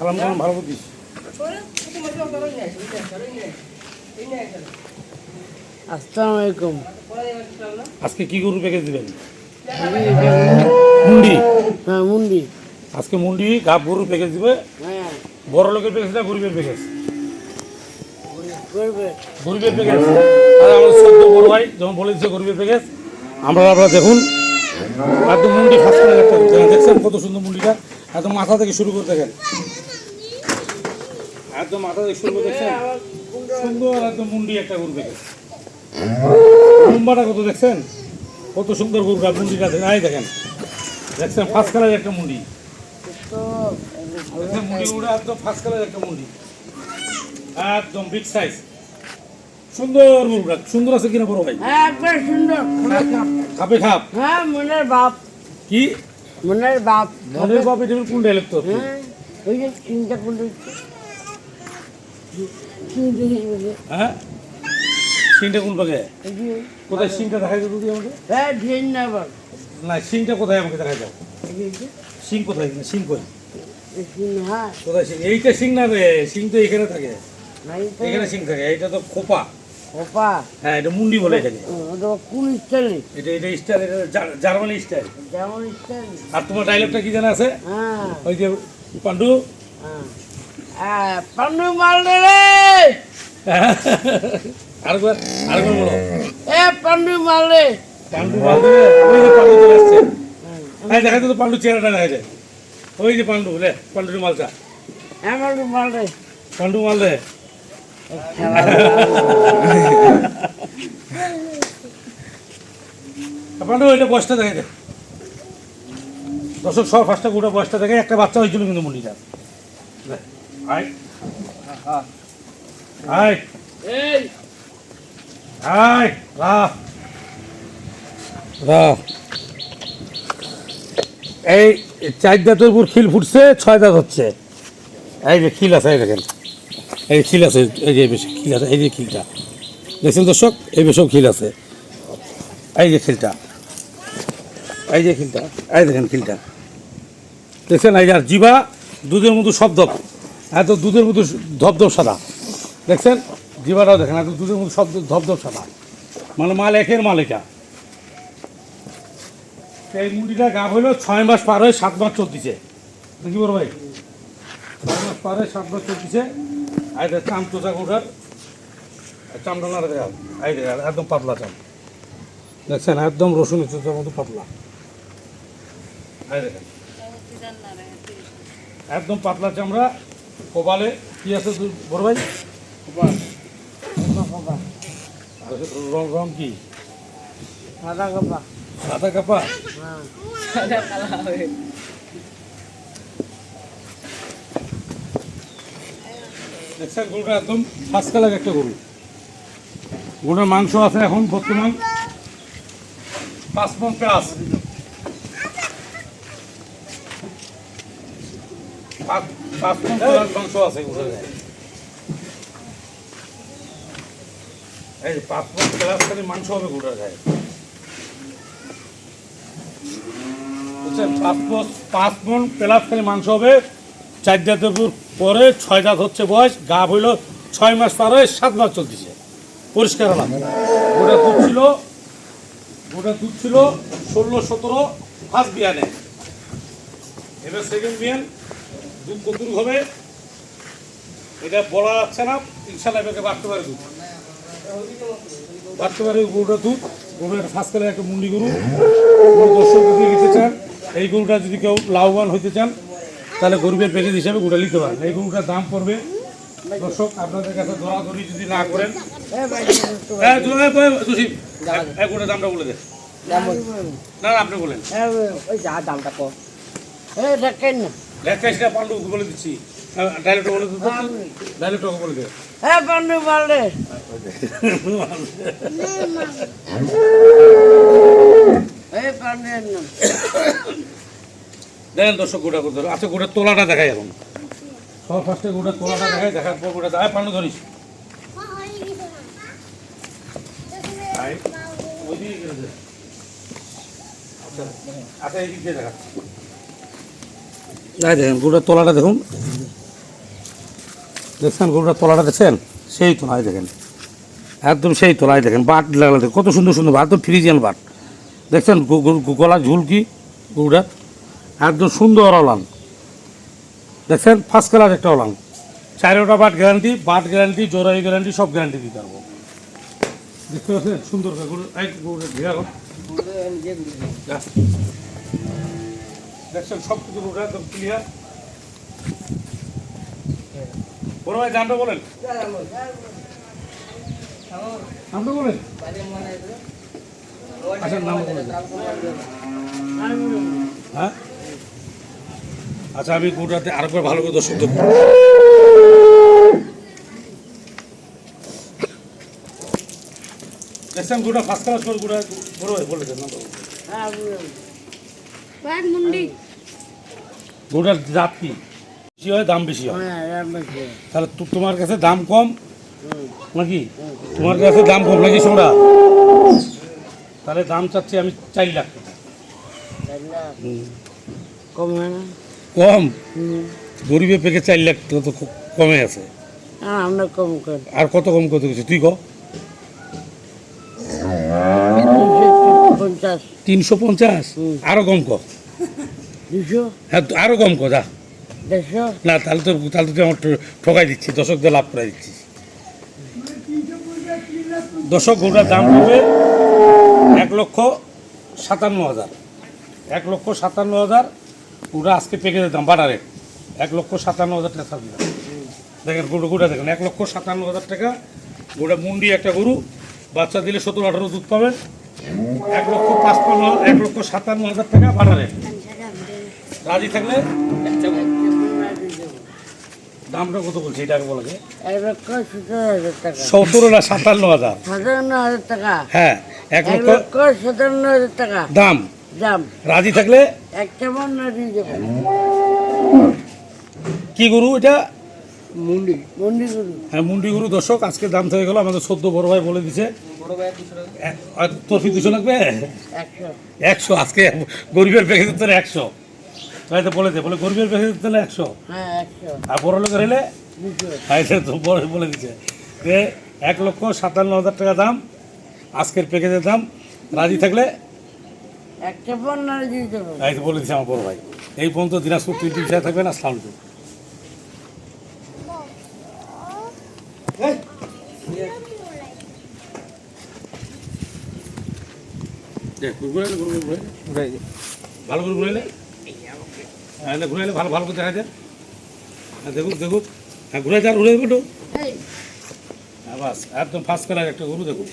সালাম কালাম ভালো করতিস আসসালামু আলাইকুম। আজকে কি গরু প্যাকেজ দিবেন? মুন্ডি। হ্যাঁ মুন্ডি। আজকে মুন্ডি গাব গরুর প্যাকেজ দিবে। হ্যাঁ। বড় লোকের প্যাকেজ না গরিবের প্যাকেজ গরিবের। প্যাকেজ আর আমাদের সদ্য বড় ভাই যেমন বলে দিচ্ছে গরিবের প্যাকেজ আমরা আপনারা দেখুন। একদম মুন্ডি ফার্স্ট করে দেখছেন কত সুন্দর মুন্ডিটা? একদম মাথা থেকে শুরু করে দেখেন। একদম মাথা করে দেখছেন? সুন্দর একদম মুন্ডি একটা প্যাকেজ লম্বাটা কত দেখছেন? কত সুন্দর গরু মুন্ডিটা দেখেন। এই দেখেন। দেখছেন ফার্স্ট কালার একটা মুন্ডি। মুন্ডি গুলো একদম ফার্স্ট কালার একটা মুন্ডি। একদম বিগ সাইজ সুন্দর গরুটা। সুন্দর আছে কিনা বড় ভাই? একবার সুন্দর। খাপে খাপ? হ্যাঁ মনের বাপ। কি? মনের বাপ। মনের বাপ এটা কোন তো হ্যাঁ ওই যে করলে চিন্তা হয়ে? সিংটা কোন পাকে? কোথায় সিংটা দেখাই দাও আমাকে? হ্যাঁ ধন্যবাদ না সিংটা কোথায় আমাকে দেখাই দাও? সিং কোথায়? সিং কই? কোথায় সিং? এইটা সিং না রে সিং তো এখানে থাকে। এখানে সিং থাকে এইটা তো খোপা। ওপা হ্যাঁ এটা মুন্ডি বলে এটাকে। কোন স্টাইলে এটা এটা স্টাইল এটা জার্মানি স্টাইল যেমন স্টাইল আর তোমার ডায়লগটা কি জানা আছে? হ্যাঁ। ওই যে পান্ডু হ্যাঁ। পান্ডু মালদে রে এ পান্ডু পান্ডু ওই যে পান্ডু হ্যাঁ দেখা তো পান্ডু চেহারাটা ওই যে পান্ডু লে মালটা আমার মালদে পান্ডু মাল পান্ডু ওইটা বয়সটা দেখে দর্শক সব ফার্স্টটা গোটা বয়সটা দেখে একটা বাচ্চা হয়েছিল কিন্তু মুন্ডিটা আয় আয় এই আয় রা রা এই চার দাঁতের উপর খিল ফুটছে ছয় দাঁত হচ্ছে এই যে খিল আছে এই দেখেন। এই খিল আছে এই যে বেশি খিল আছে এই যে খিলটা। দেখছেন দর্শক? এই বেশও খিল আছে। এই যে খিলটা। এই যে খিলটা। এই দেখেন খিলটা। দেখছেন? এই আর জিবা দুধের মতো ধপ এত দুধের মতো ধপধপ সাদা। দেখছেন? জিবাটাও দেখেন, এত দুধের মতো সব ধপধপ সাদা। মানে মাল একের মাল এটা এই মুড়িটা গা হইল ছয় মাস পার হয়ে সাত মাস চলতেছে। দেখি বড় ভাই? ছয় মাস পার হয়ে সাত মাস চলতেছে। আর এটা চাম চোষা কোটার চামটা না দেখা একদম পাতলা চাম। দেখছেন? একদম রসুন চোষার মতো পাতলা। দেখেন। একদম পাতলা চামড়া। কপালে কি আছে তুই বড় ভাই? কপাল রং রং কি? সাদা কাপা। সাদা কাপা? হ্যাঁ। দেখছেন গরুটা একদম ফার্স্ট কালার একটা গরু। গরুর মাংস আছে এখন বর্তমান। পাঁচ মন প্লাস পাঁচ মন আছে। এই পাঁচ মন প্লাস খালি মাংস হবে গরুটার গায়ে বুঝছেন পাঁচ মন পাঁচ মন মাংস হবে চার জাতের পরে ছয় জাত হচ্ছে বয়স গা হইল ছয় মাস পার হয়ে সাত মাস চলতেছে পরিষ্কার হলাম গোটা দুধ ছিল গোটা দুধ ছিল ষোলো সতেরো ফার্স্ট বিয়ানে এবার সেকেন্ড বিয়ান দুধ কতটুকু হবে। এটা বলা যাচ্ছে না ইনশাল্লাহ এবারে বাড়তে পারে দুধ। বাড়তে পারে গরুটা দুধ। গরুটা ফার্স্ট কালে একটা মুন্ডি গরু। কোনো দর্শক যদি নিতে চান এই গরুটা যদি কেউ লাভবান হইতে চান তাহলে গরিবের প্যাকেজ হিসাবে গোটা নিতে পারেন। এই গরুটার দাম পড়বে দর্শক আপনাদের কাছে দরাদরি যদি না করেন। হ্যাঁ জসিম দামটা বলে দেন। না আপনি বলেন। ওই যা দামটা কম এ না লেখাইসটা পান্ডু বলে দিচ্ছি। ডাইরেক্টর বলে দিতে ডাইরেক্টর বলে দে। এই পান্ডের দেখেন দর্শক গোটা করতে আচ্ছা গোটার তোলাটা দেখাই এখন। সব ফার্স্টে গোটার তোলাটা দেখাই দেখার পর গোটা দেখায় পান্ডু ধরিস। আচ্ছা, আচ্ছা এই দিক দিয়ে দেখা। দেখেন গোটার তোলাটা দেখুন। দেখছেন গরুটা তলাটা দেখছেন? সেই তলায় দেখেন। একদম সেই তলায় দেখেন বাট লাগলা কত সুন্দর সুন্দর বাট একদম ফ্রিজিয়ান বাট। দেখছেন গলা ঝুলকি গরুটা একদম সুন্দর অলাং দেখছেন? ফার্স্ট ক্লাস একটা অলাং চারোটা বাট গ্যারান্টি বাট গ্যারান্টি জোড়াই গ্যারান্টি সব গ্যারান্টি দিতে পারব। দেখতে পাচ্ছেন? সুন্দর গরু ঘেরা। দেখছেন সব কিছু গরুটা একদম ক্লিয়ার বড় ভাই দামটা বলেন। নামটা বলেন। আচ্ছা হ্যাঁ? আচ্ছা আমি গোটাতে আরেকবার ভালো করে দর্শক দেখব দেখছেন, গোটা ফার্স্ট ক্লাস করে গোটা বড় ভাই বলে দেন জাত কি? বেশি হয় দাম বেশি হয়? হ্যাঁ তাহলে তোমার কাছে দাম কম নাকি? তোমার কাছে দাম কম নাকি সোনা? তাহলে দাম চাচ্ছি আমি চার লাখ। কমে না? কম? হুম। গরিবে পেকে চার লাখ টাকা তো খুব কমে আছে। হ্যাঁ আমরা কম আর কত কম করতে তুই ক? পঞ্চাশ। তিনশো পঞ্চাশ। আরও কম দুশো হ্যাঁ আরও কম ক যা। দেড়শো? না তাহলে তো তাহলে তো তুই আমার ঠকাই দিচ্ছি দর্শকদের লাভ করে দিচ্ছি। দর্শক গোটার দাম পড়বে এক লক্ষ সাতান্ন হাজার। এক লক্ষ সাতান্ন হাজার ওটা আজকে প্যাকেজের দাম বাটারে। এক লক্ষ সাতান্ন হাজার টাকা দিলাম দেখেন গরু গোটা দেখেন এক লক্ষ সাতান্ন হাজার টাকা গোটা মুন্ডি একটা গরু বাচ্চা দিলে সতেরো আঠারো দুধ পাবেন এক লক্ষ পাঁচপান্ন এক লক্ষ সাতান্ন হাজার টাকা বাটারে রাজি থাকলে? দামটা কত বলছে? এটা বলা যায় এক সতেরো না সাতান্ন হাজার? সাতান্ন হাজার টাকা। হ্যাঁ এক এক লক্ষ সাতান্ন হাজার টাকা। দাম? দাম। রাজি থাকলে? দিয়ে দেবো। কি গরু এটা? মুন্ডি। মুন্ডি গরু। হ্যাঁ মুন্ডি গরু দর্শক আজকে দাম হয়ে গেল আমাদের সদ্য বড় ভাই বলে দিছে। তোর ফি দুশো লাগবে? একশো। আজকে গরিবের প্যাকেজ তোর একশো। তাই তো বলে দে বলে গরিবের প্যাকেজ তাহলে একশো। হ্যাঁ আর বড় লোকের হলে দুশো। হ্যাঁ তো বড় বলে দিছে। যে এক লক্ষ সাতান্ন হাজার টাকা দাম আজকের প্যাকেজের দাম। রাজি থাকলে? একটা বলে দিছে আমার বড় ভাই। এই পর্যন্ত দিনাজপুর তিনটি বিষয় থাকবেন। আসসালাম আলাইকুম দেখ, ঘুরে এলে, ঘুরে এলে, ঘুরে এলে। ভালো করে ঘুরে এলে। হ্যাঁ, ঘুরাইলে ভালো ভালো করে দেখা যায় হ্যাঁ দেখুক দেখুক। হ্যাঁ ঘুরাই যান ঘুরে দেবো একটু। হ্যাঁ বাস একদম ফার্স্ট কালার একটা গরু দেখুক।